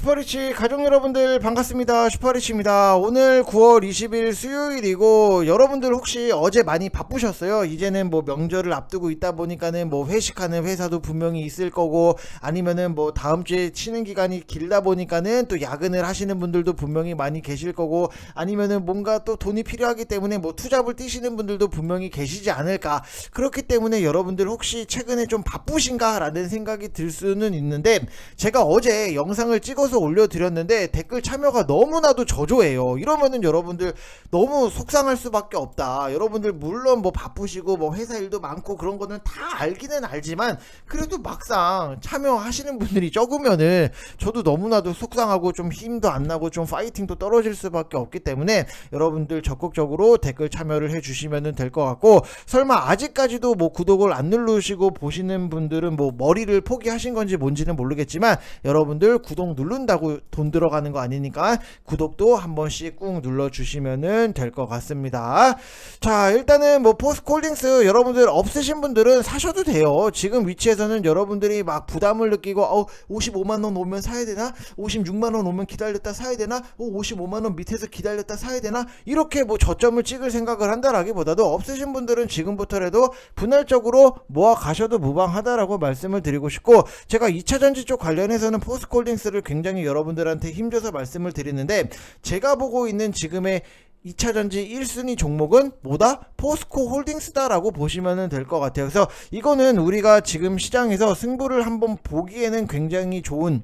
슈퍼리치 가족 여러분들 반갑습니다. 슈퍼리치입니다. 오늘 9월 20일 수요일이고 여러분들 혹시 어제 많이 바쁘셨어요? 이제는 뭐 명절을 앞두고 있다 보니까는 뭐 회식하는 회사도 분명히 있을 거고 아니면은 뭐 다음 주에 쉬는 기간이 길다 보니까는 또 야근을 하시는 분들도 분명히 많이 계실 거고 아니면은 뭔가 또 돈이 필요하기 때문에 뭐 투잡을 뛰시는 분들도 분명히 계시지 않을까. 그렇기 때문에 여러분들 혹시 최근에 좀 바쁘신가라는 생각이 들 수는 있는데 제가 어제 영상을 찍어 서 올려드렸는데 댓글 참여가 너무나도 저조해요. 이러면은 여러분들 너무 속상할 수밖에 없다. 여러분들 물론 뭐 바쁘시고 뭐 회사 일도 많고 그런 거는 다 알기는 알지만 그래도 막상 참여하시는 분들이 적으면은 저도 너무나도 속상하고 좀 힘도 안 나고 좀 파이팅도 떨어질 수밖에 없기 때문에 여러분들 적극적으로 댓글 참여를 해주시면 될 것 같고 설마 아직까지도 뭐 구독을 안 누르시고 보시는 분들은 뭐 머리를 포기하신 건지 뭔지는 모르겠지만 여러분들 구독 누 른다고 돈 들어가는 거 아니니까 구독도 한 번씩 꾹 눌러주시면 될것 같습니다. 자 일단은 뭐 포스콜딩스 여러분들 없으신 분들은 사셔도 돼요. 지금 위치에서는 여러분들이 막 부담을 느끼고 어 55만 원 오면 사야 되나? 56만 원 오면 기다렸다 사야 되나? 어 55만 원 밑에서 기다렸다 사야 되나? 이렇게 뭐 저점을 찍을 생각을 한다라기보다도 없으신 분들은 지금부터라도 분할적으로 모아 가셔도 무방하다라고 말씀을 드리고 싶고 제가 2차 전지 쪽 관련해서는 포스콜딩스를 굉장히 여러분들한테 힘줘서 말씀을 드리는데 제가 보고 있는 지금의 2차 전지 1순위 종목은 뭐다? 포스코 홀딩스다라고 보시면 될 것 같아요. 그래서 이거는 우리가 지금 시장에서 승부를 한번 보기에는 굉장히 좋은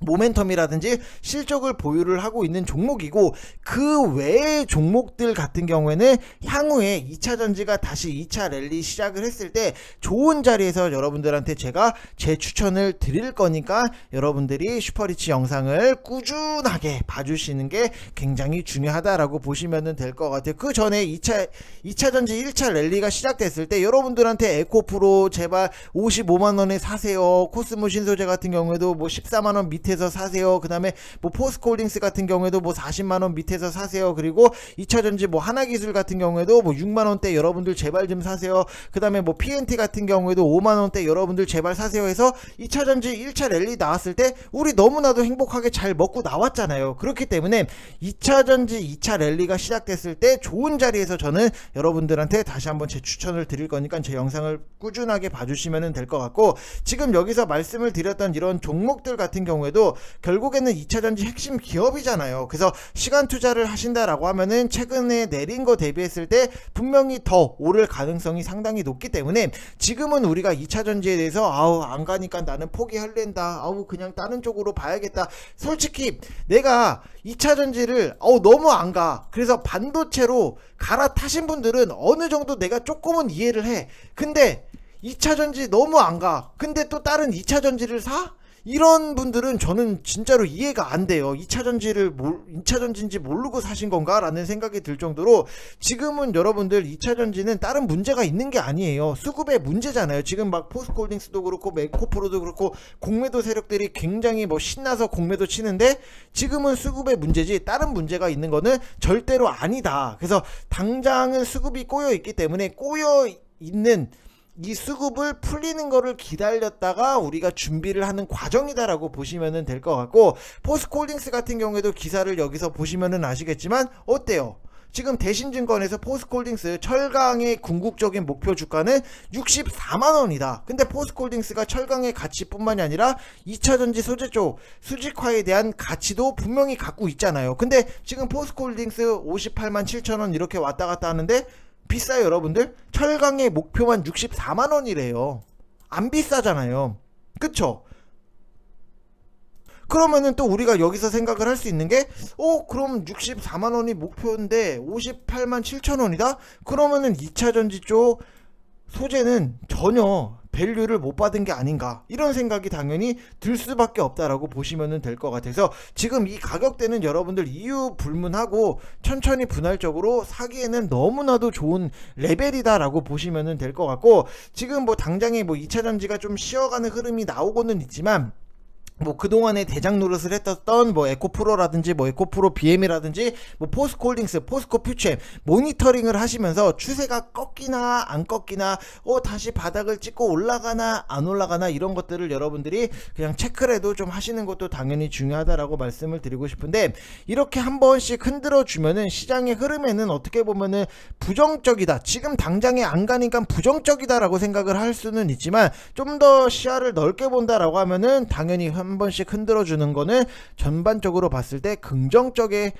모멘텀이라든지 실적을 보유를 하고 있는 종목이고 그 외의 종목들 같은 경우에는 향후에 2차 전지가 다시 2차 랠리 시작을 했을 때 좋은 자리에서 여러분들한테 제가 제 추천을 드릴 거니까 여러분들이 슈퍼리치 영상을 꾸준하게 봐주시는 게 굉장히 중요하다라고 보시면 될 것 같아요. 그 전에 2차 2차 전지 1차 랠리가 시작됐을 때 여러분들한테 에코프로 제발 55만 원에 사세요. 코스모 신소재 같은 경우에도 뭐 14만 원 밑 에서 사세요. 그다음에 뭐 포스코홀딩스 같은 경우에도 뭐 40만 원 밑에서 사세요. 그리고 2차 전지 뭐 하나기술 같은 경우에도 뭐 6만 원대 여러분들 제발 좀 사세요. 그다음에 뭐 PNT 같은 경우에도 5만 원대 여러분들 제발 사세요 해서 2차 전지 1차 랠리 나왔을 때 우리 너무나도 행복하게 잘 먹고 나왔잖아요. 그렇기 때문에 2차 전지 2차 랠리가 시작됐을 때 좋은 자리에서 저는 여러분들한테 다시 한번 제 추천을 드릴 거니까 제 영상을 꾸준하게 봐주시면 될 것 같고 지금 여기서 말씀을 드렸던 이런 종목들 같은 경우에도 결국에는 2차 전지 핵심 기업이잖아요. 그래서 시간 투자를 하신다라고 하면은 최근에 내린 거 대비했을 때 분명히 더 오를 가능성이 상당히 높기 때문에 지금은 우리가 2차 전지에 대해서 아우 안 가니까 나는 포기할랜다. 아우 그냥 다른 쪽으로 봐야겠다. 솔직히 내가 2차 전지를 어우 너무 안 가. 그래서 반도체로 갈아타신 분들은 어느 정도 내가 조금은 이해를 해. 근데 2차 전지 너무 안 가. 근데 또 다른 2차 전지를 사? 이런 분들은 저는 진짜로 이해가 안 돼요. 2차 전지를 몰, 2차 전지인지 모르고 사신 건가? 라는 생각이 들 정도로 지금은 여러분들 2차 전지는 다른 문제가 있는 게 아니에요. 수급의 문제잖아요. 지금 막 포스코홀딩스도 그렇고 메코프로도 그렇고 공매도 세력들이 굉장히 뭐 신나서 공매도 치는데 지금은 수급의 문제지 다른 문제가 있는 거는 절대로 아니다. 그래서 당장은 수급이 꼬여 있기 때문에 꼬여 있는 이 수급을 풀리는 거를 기다렸다가 우리가 준비를 하는 과정이다라고 보시면 될 것 같고 포스코홀딩스 같은 경우에도 기사를 여기서 보시면은 아시겠지만 어때요? 지금 대신증권에서 포스코홀딩스 철강의 궁극적인 목표 주가는 64만 원이다. 근데 포스코홀딩스가 철강의 가치뿐만이 아니라 2차 전지 소재 쪽 수직화에 대한 가치도 분명히 갖고 있잖아요. 근데 지금 포스코홀딩스 58만 7천 원 이렇게 왔다 갔다 하는데 비싸요, 여러분들? 철강의 목표만 64만 원이래요. 안 비싸잖아요. 그쵸? 그러면은 또 우리가 여기서 생각을 할 수 있는 게, 어, 그럼 64만 원이 목표인데 58만 7천 원이다? 그러면은 2차 전지 쪽 소재는 전혀 밸류를 못 받은 게 아닌가? 이런 생각이 당연히 들 수밖에 없다라고 보시면 될 것 같아서 지금 이 가격대는 여러분들 이유 불문하고 천천히 분할적으로 사기에는 너무나도 좋은 레벨이다라고 보시면 될 것 같고 지금 뭐 당장에 뭐 2차 전지가 좀 쉬어가는 흐름이 나오고는 있지만 뭐 그동안에 대장 노릇을 했었던 뭐 에코프로라든지 뭐 에코프로 BM이라든지 뭐 포스코홀딩스, 포스코 퓨처엠 모니터링을 하시면서 추세가 꺾이나 안 꺾이나 어 다시 바닥을 찍고 올라가나 안 올라가나 이런 것들을 여러분들이 그냥 체크를 해도 좀 하시는 것도 당연히 중요하다라고 말씀을 드리고 싶은데 이렇게 한 번씩 흔들어 주면은 시장의 흐름에는 어떻게 보면은 부정적이다. 지금 당장에 안 가니까 부정적이다라고 생각을 할 수는 있지만 좀 더 시야를 넓게 본다라고 하면은 당연히 한 번씩 흔들어 주는 거는 전반적으로 봤을 때 긍정적에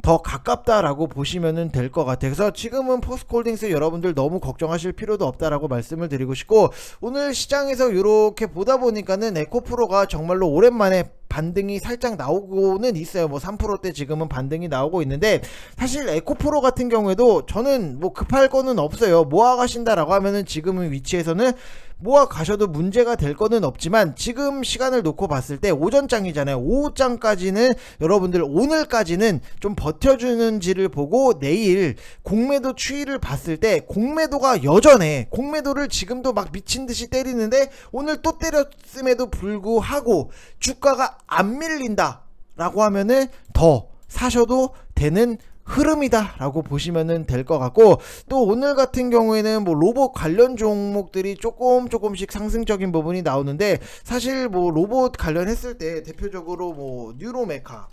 더 가깝다라고 보시면 될 것 같아요. 그래서 지금은 포스코홀딩스 여러분들 너무 걱정하실 필요도 없다라고 말씀을 드리고 싶고 오늘 시장에서 이렇게 보다 보니까는 에코프로가 정말로 오랜만에 반등이 살짝 나오고는 있어요. 뭐 3%대 지금은 반등이 나오고 있는데 사실 에코프로 같은 경우에도 저는 뭐 급할 거는 없어요. 모아 가신다라고 하면은 지금은 위치에서는 모아 가셔도 문제가 될 거는 없지만 지금 시간을 놓고 봤을 때 오전장이잖아요. 오후장까지는 여러분들 오늘까지는 좀 버텨주는지를 보고 내일 공매도 추이를 봤을 때 공매도가 여전해. 공매도를 지금도 막 미친 듯이 때리는데 오늘 또 때렸음에도 불구하고 주가가 안 밀린다. 라고 하면은 더 사셔도 되는 흐름이다라고 보시면은 될것 같고 또 오늘 같은 경우에는 뭐 로봇 관련 종목들이 조금 조금씩 상승적인 부분이 나오는데 사실 뭐 로봇 관련했을 때 대표적으로 뭐 뉴로메카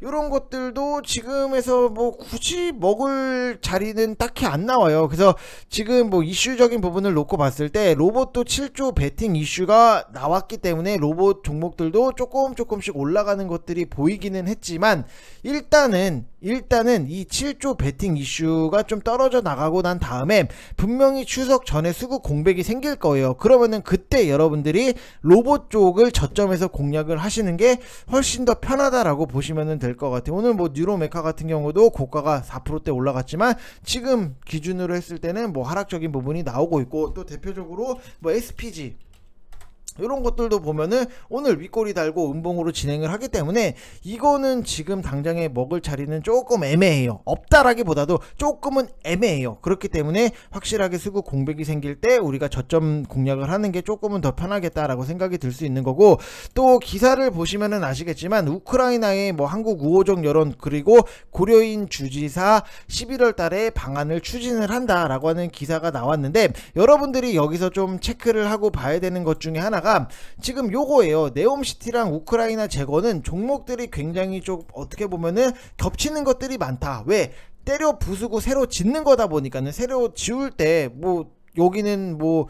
이런 것들도 지금에서 뭐 굳이 먹을 자리는 딱히 안 나와요. 그래서 지금 뭐 이슈적인 부분을 놓고 봤을 때 로봇도 7조 베팅 이슈가 나왔기 때문에 로봇 종목들도 조금 조금씩 올라가는 것들이 보이기는 했지만 일단은 일단은 이 7조 베팅 이슈가 좀 떨어져 나가고 난 다음에 분명히 추석 전에 수급 공백이 생길 거예요. 그러면은 그때 여러분들이 로봇 쪽을 저점에서 공략을 하시는 게 훨씬 더 편하다라고 보시면 될것 같아요. 오늘 뭐 뉴로메카 같은 경우도 고가가 4%대 올라갔지만 지금 기준으로 했을 때는 뭐 하락적인 부분이 나오고 있고 또 대표적으로 뭐 SPG 이런 것들도 보면은 오늘 윗꼬리 달고 음봉으로 진행을 하기 때문에 이거는 지금 당장에 먹을 자리는 조금 애매해요. 없다라기보다도 조금은 애매해요. 그렇기 때문에 확실하게 수급 공백이 생길 때 우리가 저점 공략을 하는 게 조금은 더 편하겠다라고 생각이 들 수 있는 거고 또 기사를 보시면은 아시겠지만 우크라이나의 뭐 한국 우호적 여론 그리고 고려인 주지사 11월 달에 방안을 추진을 한다라고 하는 기사가 나왔는데 여러분들이 여기서 좀 체크를 하고 봐야 되는 것 중에 하나가 지금 요거예요. 네옴시티랑 우크라이나 제거는 종목들이 굉장히 좀 어떻게 보면은 겹치는 것들이 많다. 왜? 때려 부수고 새로 짓는 거다 보니까는 새로 지울 때 뭐 여기는 뭐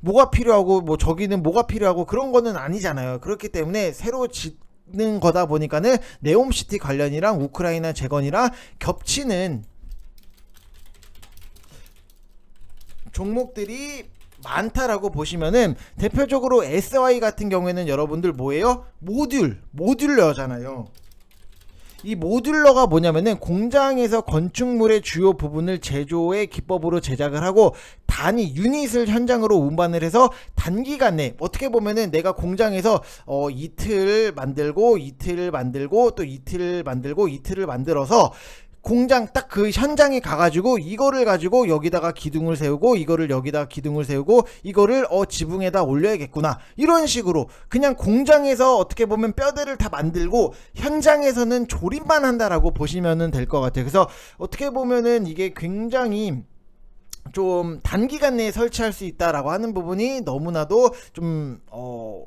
뭐가 필요하고 뭐 저기는 뭐가 필요하고 그런 거는 아니잖아요. 그렇기 때문에 새로 짓는 거다 보니까는 네옴시티 관련이랑 우크라이나 재건이랑 겹치는 종목들이 많다라고 보시면은 대표적으로 SY 같은 경우에는 여러분들 뭐예요? 모듈, 모듈러잖아요. 이 모듈러가 뭐냐면은 공장에서 건축물의 주요 부분을 제조의 기법으로 제작을 하고 단위 유닛을 현장으로 운반을 해서 단기간 내 어떻게 보면은 내가 공장에서 어 이틀 만들고 이틀 만들고 또 이틀 만들고 이틀을 만들어서 공장 딱 그 현장에 가가지고 이거를 가지고 여기다가 기둥을 세우고 이거를 여기다 기둥을 세우고 이거를 어 지붕에다 올려야겠구나 이런 식으로 그냥 공장에서 어떻게 보면 뼈대를 다 만들고 현장에서는 조립만 한다라고 보시면은 될 것 같아요. 그래서 어떻게 보면은 이게 굉장히 좀 단기간 내에 설치할 수 있다라고 하는 부분이 너무나도 좀 어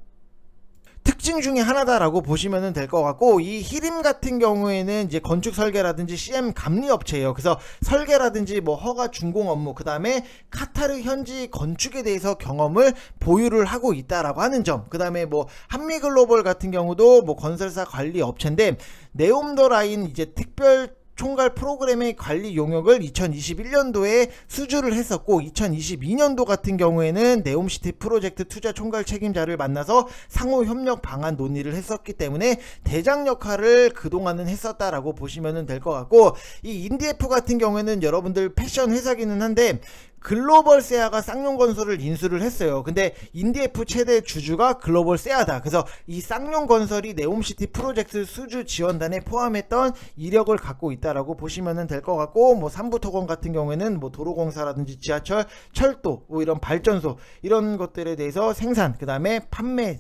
특징 중에 하나다라고 보시면 될 것 같고 이 히림 같은 경우에는 이제 건축 설계라든지 CM 감리 업체예요. 그래서 설계라든지 뭐 허가 준공 업무 그다음에 카타르 현지 건축에 대해서 경험을 보유를 하고 있다라고 하는 점. 그다음에 뭐 한미 글로벌 같은 경우도 뭐 건설사 관리 업체인데 네옴더 라인 이제 특별 총괄 프로그램의 관리 용역을 2021년도에 수주를 했었고 2022년도 같은 경우에는 네옴시티 프로젝트 투자 총괄 책임자를 만나서 상호 협력 방안 논의를 했었기 때문에 대장 역할을 그동안은 했었다라고 보시면 될 것 같고 이 인디에프 같은 경우에는 여러분들 패션 회사기는 한데 글로벌 세아가 쌍용 건설을 인수를 했어요. 근데 인디에프 최대 주주가 글로벌 세아다. 그래서 이 쌍용 건설이 네옴시티 프로젝트 수주 지원단에 포함했던 이력을 갖고 있다라고 보시면 될 것 같고 뭐 삼부토건 같은 경우에는 뭐 도로공사라든지 지하철, 철도, 뭐 이런 발전소 이런 것들에 대해서 생산, 그 다음에 판매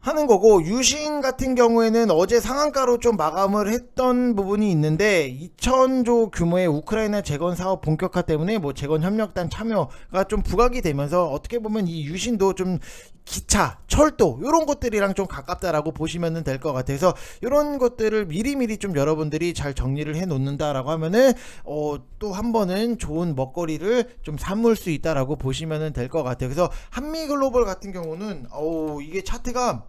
하는 거고 유신 같은 경우에는 어제 상한가로 좀 마감을 했던 부분이 있는데 2천조 규모의 우크라이나 재건 사업 본격화 때문에 뭐 재건 협력단 참여가 좀 부각이 되면서 어떻게 보면 이 유신도 좀 기차, 철도 이런 것들이랑 좀 가깝다라고 보시면 될 것 같아서 이런 것들을 미리미리 좀 여러분들이 잘 정리를 해 놓는다라고 하면은 어, 또 한 번은 좋은 먹거리를 좀 삼을 수 있다라고 보시면 될 것 같아요. 그래서 한미 글로벌 같은 경우는 어우 이게 차트가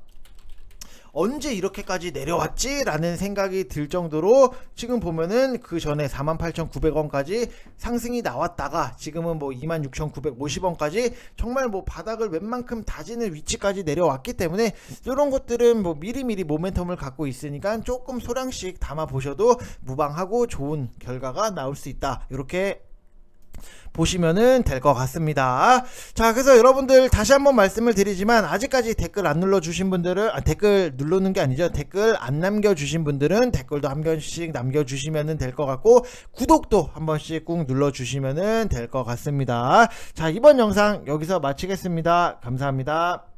언제 이렇게까지 내려왔지라는 생각이 들 정도로 지금 보면은 그 전에 48,900원까지 상승이 나왔다가 지금은 뭐 26,950원까지 정말 뭐 바닥을 웬만큼 다지는 위치까지 내려왔기 때문에 이런 것들은 뭐 미리미리 모멘텀을 갖고 있으니까 조금 소량씩 담아 보셔도 무방하고 좋은 결과가 나올 수 있다. 이렇게 보시면은 될 것 같습니다. 자, 그래서 여러분들 다시 한번 말씀을 드리지만 아직까지 댓글 안 눌러 주신 분들은 아, 댓글 누르는 게 아니죠. 댓글 안 남겨 주신 분들은 댓글도 한 번씩 남겨 주시면은 될 것 같고 구독도 한 번씩 꾹 눌러 주시면은 될 것 같습니다. 자, 이번 영상 여기서 마치겠습니다. 감사합니다.